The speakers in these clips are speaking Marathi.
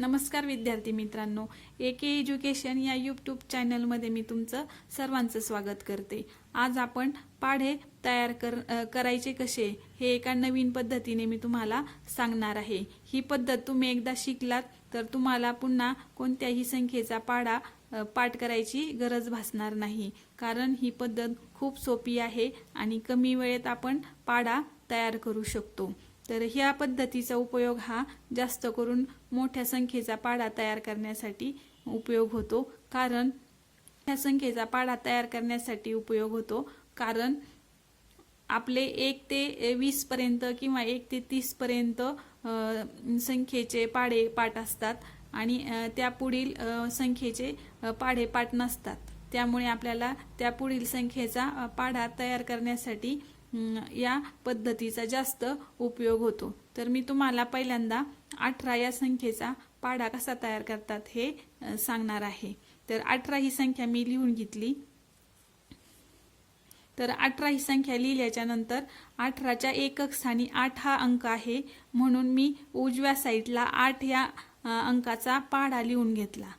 नमस्कार विद्यार्थी मित्रांनो ए के एज्युकेशन या यूट्यूब चॅनलमध्ये मी तुमचं सर्वांचं स्वागत करते. आज आपण पाढे तयार कर करायचे कसे हे एका नवीन पद्धतीने मी तुम्हाला सांगणार आहे. ही पद्धत तुम्ही एकदा शिकलात तर तुम्हाला पुन्हा कोणत्याही संख्येचा पाढा पाठ करायची गरज भासणार नाही. कारण ही पद्धत खूप सोपी आहे आणि कमी वेळेत आपण पाढा तयार करू शकतो. तर ह्या पद्धतीचा उपयोग हा जास्त करून मोठ्या संख्येचा पाढा तयार करण्यासाठी उपयोग होतो. कारण ह्या संख्येचा पाढा तयार करण्यासाठी उपयोग होतो. कारण आपले एक ते वीस पर्यंत किंवा एक ते तीस पर्यंत संख्येचे पाढे पाठ असतात. आणि त्या पुढील संख्येचे पाढे पाठ नसतात. त्यामुळे आपल्याला त्या पुढील संख्येचा पाढा तयार करण्यासाठी या पद्धतीचा जास्त उपयोग होतो. तर मी तुम्हाला पहिल्यांदा अठरा या संख्येचा पाढा कसा तयार करतात हे सांगणार आहे. तर अठरा ही संख्या मी लिहून घेतली. तर अठरा ही संख्या लिहिल्याच्या नंतर अठराच्या एकक स्थानी आठ हा अंक आहे म्हणून मी उजव्या साईडला आठ या अंकाचा पाढा लिहून घेतला.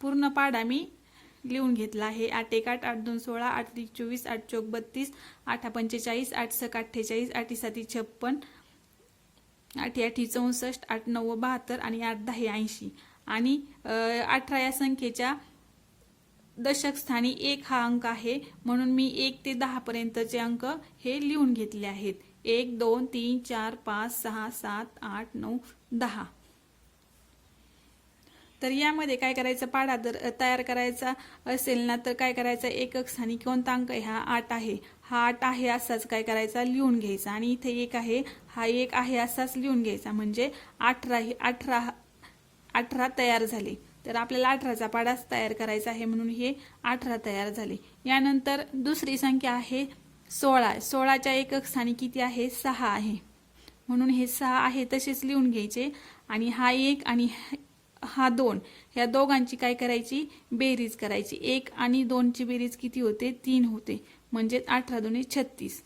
पूर्ण पाढा मी लिहून घेतला आहे. आठ एक आठ आठ दोन सोळा आठ त्रिक चोवीस आठ चौक बत्तीस आठ पंचेचाळीस आठ सक अठ्ठेचाळीस आठ साती छप्पन आठ आठी चौसष्ट आठ नऊ बहात्तर आणि आठ दहा ऐंशी. आणि अठरा या संख्येच्या दशक स्थानी एक हा अंक आहे. म्हणून मी एक ते दहापर्यंतचे अंक हे लिहून घेतले आहेत. एक दोन तीन चार पाच सहा सात आठ नऊ दहा. तर यामध्ये काय करायचं? पाढा जर तयार करायचा असेल ना तर काय करायचं? एकक स्थानी कोणता अंक आहे हा आठ आहे. हा आठ आहे असाच काय करायचा? लिहून घ्यायचा. आणि इथे एक आहे हा एक आहे असाच लिहून घ्यायचा. म्हणजे अठरा अठरा अठरा तयार झाले. तर आपल्याला अठराचा पाडाच तयार करायचा आहे म्हणून हे अठरा तयार झाले. यानंतर दुसरी संख्या आहे सोळा. सोळाच्या एकक स्थानी किती आहे? सहा आहे. म्हणून हे सहा आहे तसेच लिहून घ्यायचे. आणि हा एक आणि हा दोन. ह्या दोघांची काय करायची? बेरीज करायची. एक आणि दोनची बेरीज किती होते? तीन होते. म्हणजे अठरा दोन्ही छत्तीस.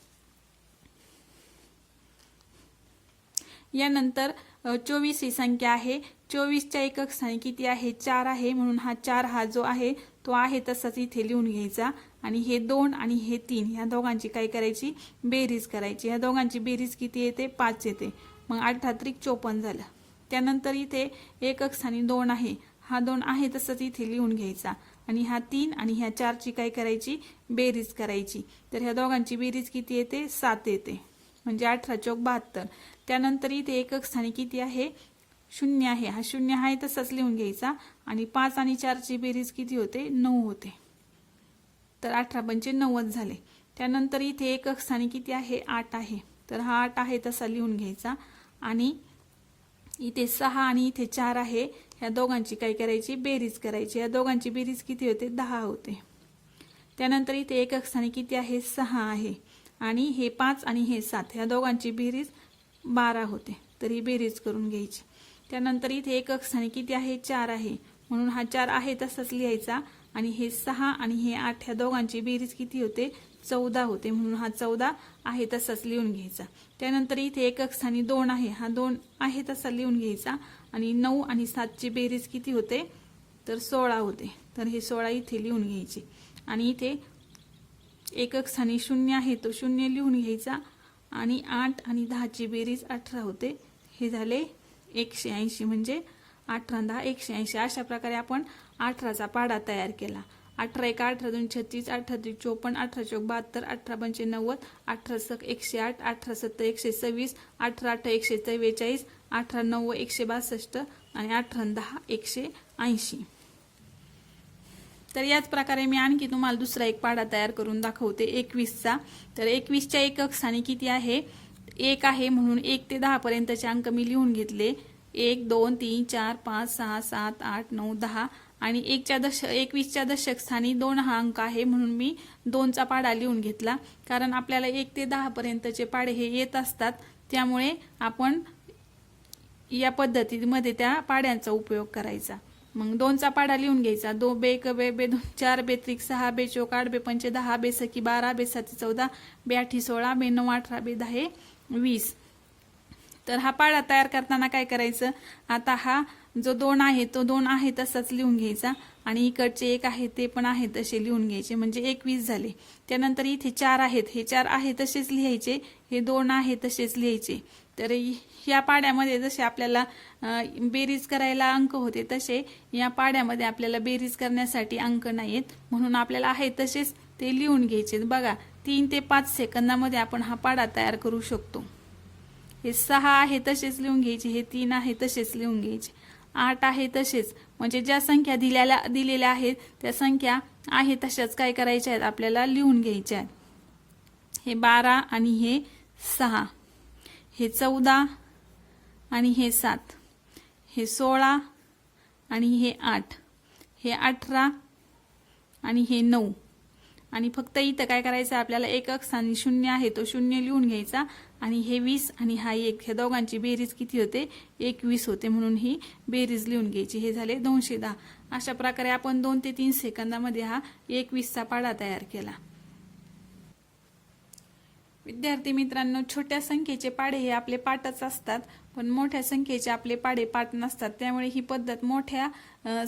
यानंतर चोवीस ही संख्या आहे. चोवीसच्या एकक स्थानी किती आहे? चार आहे. म्हणून हा चार हा जो आहे तो आहे तसाच इथे लिहून घ्यायचा. आणि हे दोन आणि हे तीन ह्या दोघांची काय करायची? बेरीज करायची. ह्या दोघांची बेरीज किती येते? पाच येते. मग अठरा त्रिक चोपन्न झालं. त्यानंतर इथे एकक स्थानी दोन आहे. हा दोन आहे तसंच इथे लिहून घ्यायचा. आणि हा तीन आणि ह्या चारची काय करायची? बेरीज करायची. तर ह्या दोघांची बेरीज किती येते? सात येते. म्हणजे अठरा चौक बहात्तर. त्यानंतर इथे एकक स्थानी किती आहे? शून्य आहे. हा शून्य आहे तसंच लिहून घ्यायचा. आणि पाच आणि चारची बेरीज किती होते? नऊ होते. तर अठरा पंचे नव्वद झाले. त्यानंतर इथे एकक स्थानी किती आहे? आठ आहे. तर हा आठ आहे तसा लिहून घ्यायचा. आणि इथे सहा आणि इथे चार आहे. ह्या दोघांची काय करायची? बेरीज करायची. या दोघांची बेरीज किती होते? दहा होते. त्यानंतर इथे एकक स्थानी किती आहे? सहा आहे. आणि हे पाच आणि हे सात ह्या दोघांची बेरीज बारा होते. तर ही बेरीज करून घ्यायची. त्यानंतर इथे एकक स्थानी किती आहे? चार आहे. म्हणून हा चार आहे तसाच लिहायचा. आणि हे सहा आणि हे आठ ह्या दोघांची बेरीज किती होते? चौदा होते. म्हणून हा चौदा आहे तसाच लिहून घ्यायचा. त्यानंतर इथे एकक स्थानी दोन आहे. हा दोन आहे तसा लिहून घ्यायचा. आणि नऊ आणि सातची बेरीज किती होते? तर सोळा होते. तर हे सोळा इथे लिहून घ्यायचे. आणि इथे एकक स्थानी शून्य आहे तो शून्य लिहून घ्यायचा. आणि आठ आणि दहाची बेरीज अठरा होते. हे झाले एकशे ऐंशी. म्हणजे अठरा दहा एकशे ऐंशी. अशा प्रकारे आपण अठराचा पाडा तयार केला. अठरा एक अठरा दोन छत्तीस अठरा दोन चोपन्न अठरा चौक बहात्तर अठरा पंचे नव्वद अठरा सक एकशे आठ अठरा सत्तर एकशे सव्वीस अठरा अठरा एकशे चव्वेचाळीस अठरा नव्वद एकशे बासष्ट आणि अठरा दहा एकशे ऐंशी. तर याच प्रकारे मी आणखी तुम्हाला दुसरा एक पाडा तयार करून दाखवते एकवीसचा तर एकवीसच्या एकक स्थानी किती आहे? एक आहे म्हणून एक ते दहापर्यंतचे अंक मी लिहून घेतले. एक दोन तीन चार पाच सहा सात आठ नऊ दहा आणि एकच्या दश एकवीसच्या दशकस्थानी दोन हा अंक आहे म्हणून मी दोनचा पाढा लिहून घेतला. कारण आपल्याला एक ते दहापर्यंतचे पाडे हे येत असतात. त्यामुळे आपण या पद्धतीमध्ये त्या पाड्यांचा उपयोग करायचा. मग दोनचा पाडा लिहून घ्यायचा. दो बे क बे बे दोन चार बे त्रिक सहा बे चोक आठ बे पंचे दहा बे सकी बारा बे साती चौदा बे आठी सोळा बे नऊ अठरा बे दहा वीस. तर हा पाडा तयार करताना काय करायचं? आता हा जो दोन आहे तो दोन आहे तसाच लिहून घ्यायचा. आणि इकडचे एक आहे ते पण आहे तसे लिहून घ्यायचे. म्हणजे एकवीस झाले. त्यानंतर इथे चार आहेत. हे चार आहे तसेच लिहायचे. हे दोन आहे तसेच लिहायचे. तर या पाड्यामध्ये जसे आपल्याला बेरीज करायला अंक होते तसे या पाड्यामध्ये आपल्याला बेरीज करण्यासाठी अंक नाहीत म्हणून आपल्याला आहे तसेच ते लिहून घ्यायचे. बघा तीन ते पाच सेकंदामध्ये आपण हा पाडा तयार करू शकतो. हे सहा आहे तसेच लिहून घ्यायचे. हे तीन आहे तसेच लिहून घ्यायचे. आठ आहे तसेच. म्हणजे ज्या संख्या दिलेल्या दिलेल्या आहेत त्या संख्या आहे तशाच. काय करायच्या आहेत? आपल्याला लिहून घ्यायच्या आहेत. हे बारा आणि हे सहा. हे चौदा आणि हे सात. हे सोळा आणि हे आठ. हे अठरा आणि हे नऊ. आणि फक्त इथं काय करायचं आपल्याला एक अक्ष आणि शून्य आहे तो शून्य लिहून घ्यायचा. आणि हे वीस आणि हा एक ह्या दोघांची बेरीज किती होते? एकवीस होते म्हणून ही बेरीज लिहून घ्यायची. हे झाले दोनशे दहा. अशा प्रकारे आपण दोन ते तीन सेकंदामध्ये हा एकवीसचा पाडा तयार केला. विद्यार्थी मित्रांनो छोट्या संख्येचे पाडे हे आपले पाठच असतात पण मोठ्या संख्येचे आपले पाडे पाठ नसतात. त्यामुळे ही पद्धत मोठ्या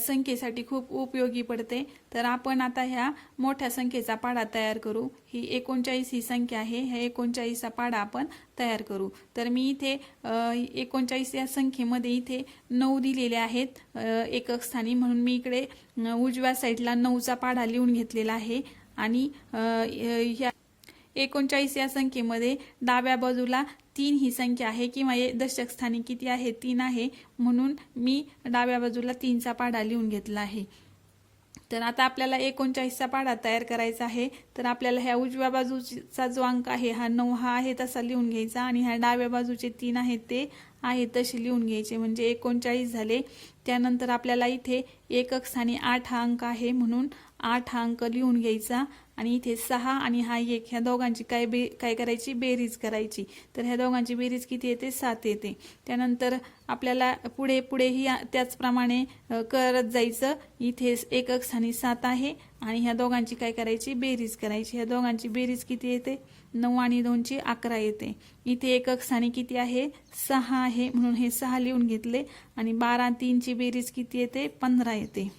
संख्येसाठी खूप उपयोगी पडते. तर आपण आता ह्या मोठ्या संख्येचा पाडा तयार करू. ही एकोणचाळीस ही संख्या आहे. ह्या एकोणचाळीसचा पाडा आपण तयार करू. तर मी इथे एकोणचाळीस या संख्येमध्ये इथे नऊ दिलेले आहेत एकक स्थानी. म्हणून मी इकडे उजव्या साईडला नऊचा पाडा लिहून घेतलेला आहे. आणि ह्या एकोणचाळीस या संख्येमध्ये डाव्या बाजूला तीन ही संख्या आहे किंवा हे दशक स्थानी किती आहे? तीन आहे. म्हणून मी डाव्या बाजूला तीनचा पाढा लिहून घेतला आहे. तर आता आपल्याला एकोणचाळीसचा पाढा तयार करायचा आहे. तर आपल्याला ह्या उजव्या बाजूचा जो अंक आहे हा नऊ हा आहे तसा लिहून घ्यायचा आणि ह्या डाव्या बाजूचे तीन आहेत ते आहे तसे लिहून घ्यायचे. म्हणजे एकोणचाळीस झाले. त्यानंतर आपल्याला इथे एकक स्थानी आठ हा अंक आहे म्हणून आठ हा अंक लिहून घ्यायचा. आणि इथे सहा आणि हा एक ह्या दोघांची काय बे काय करायची? बेरीज करायची. तर ह्या दोघांची बेरीज किती येते? सात येते. त्यानंतर आपल्याला पुढे पुढेही त्याचप्रमाणे करत जायचं. इथे एकक स्थानी सात आहे. आणि ह्या दोघांची काय करायची? बेरीज करायची. ह्या दोघांची बेरीज किती येते? नऊ आणि दोनची अकरा येते. इथे एकक स्थानी किती आहे? सहा आहे म्हणून हे सहा लिहून घेतले. आणि बारा तीनची बेरीज किती येते? पंधरा येते.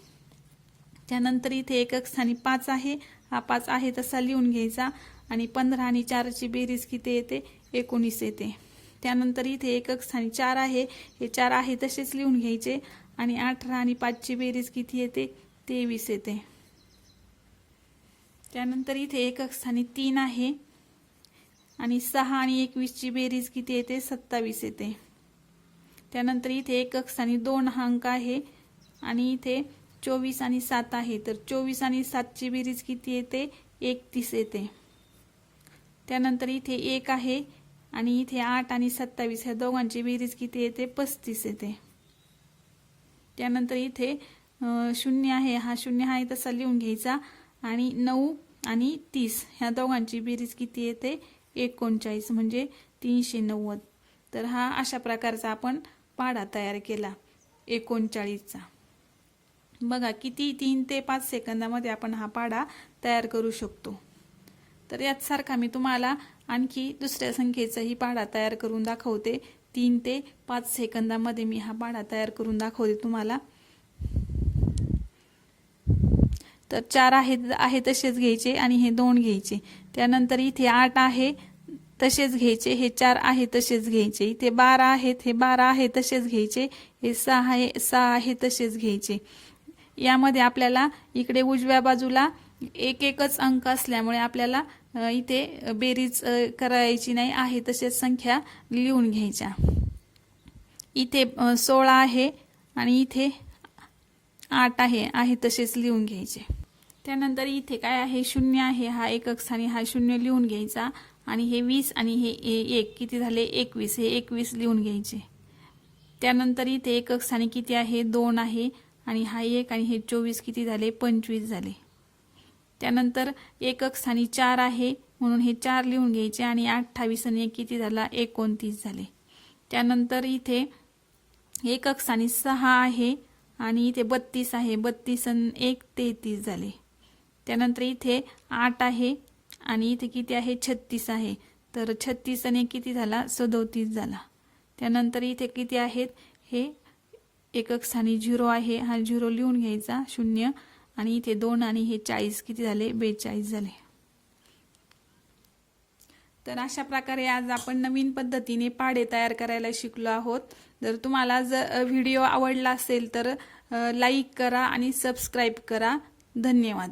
त्यानंतर इथे एकक स्थानी पाच आहे. हा पाच आहे तसा लिहून घ्यायचा. आणि पंधरा आणि चारची बेरीज किती येते? एकोणीस येते. त्यानंतर इथे एकक स्थानी चार आहे. हे चार आहे तसेच लिहून घ्यायचे. आणि अठरा आणि पाचची बेरीज किती येते? तेवीस येते. त्यानंतर इथे एकक स्थानी तीन आहे. आणि सहा आणि एकवीसची बेरीज किती येते? सत्तावीस येते. त्यानंतर इथे एकक्ष आणि दोन हा अंक आहे आणि इथे चोवीस आणि सात आहे. तर चोवीस आणि सातची बेरीज किती येते? एकतीस येते. त्यानंतर इथे एक आहे आणि इथे आठ आणि सत्तावीस ह्या दोघांची बेरीज किती येते? पस्तीस येते. त्यानंतर इथे शून्य आहे. हा शून्य आहे तसा लिहून घ्यायचा. आणि नऊ आणि तीस ह्या दोघांची बेरीज किती येते? एकोणचाळीस म्हणजे तीनशे नव्वद. तर हा अशा प्रकारचा आपण पाढा तयार केला. एकोणचाळीसचा. बघा किती तीन ते पाच सेकंदामध्ये आपण हा पाढा तयार करू शकतो. तर याचसारखा मी तुम्हाला आणखी दुसऱ्या संख्येचाही पाढा तयार करून दाखवते. तीन ते पाच सेकंदामध्ये मी हा पाढा तयार करून दाखवते तुम्हाला. तर चार आहे आहे तसेच घ्यायचे आणि हे दोन घ्यायचे. त्यानंतर इथे आठ आहे तसेच घ्यायचे. हे चार आहे तसेच घ्यायचे. इथे बारा आहेत हे बारा आहे तसेच घ्यायचे. हे सहा आहे सहा आहे तसेच घ्यायचे. यामध्ये आपल्याला इकडे उजव्या बाजूला एक एकच अंक असल्यामुळे आपल्याला इथे बेरीज करायची नाही आहे तसेच संख्या लिहून घ्यायच्या. इथे सोळा आहे आणि इथे आठ आहे आहे तसेच लिहून घ्यायचे. त्यानंतर इथे काय आहे? शून्य आहे. हा एकक स्थानी हा शून्य लिहून घ्यायचा. आणि हे वीस आणि हे ए- एक किती झाले? एकवीस. हे एकवीस लिहून घ्यायचे. त्यानंतर इथे एकक स्थानी किती आहे? दोन आहे. आणि हा एक आणि हे चोवीस किती झाले? पंचवीस झाले. त्यानंतर एकक स्थानी चार आहे. म्हणून हे चार लिहून घ्यायचे. आणि अठ्ठावीस आणि एक किती झाला? एकोणतीस झाले. त्यानंतर इथे एकक स्थानी सहा आहे. आणि इथे बत्तीस आहे. बत्तीस आणि एक तेहतीस झाले. त्यानंतर इथे आठ आहे आणि इथे किती आहे? छत्तीस आहे. तर छत्तीस आणि किती झाला? सदोतीस झाला. त्यानंतर इथे किती आहेत? हे एकक स्थानी झिरो आहे. हा झिरो लिहून घ्यायचा. शून्य. आणि इथे दोन आणि हे चाळीस किती झाले? बेचाळीस झाले. तर अशा प्रकारे आज आपण नवीन पद्धतीने पाढे तयार करायला शिकलो आहोत. जर तुम्हाला जर व्हिडिओ आवडला असेल तर लाईक करा आणि सबस्क्राईब करा. धन्यवाद.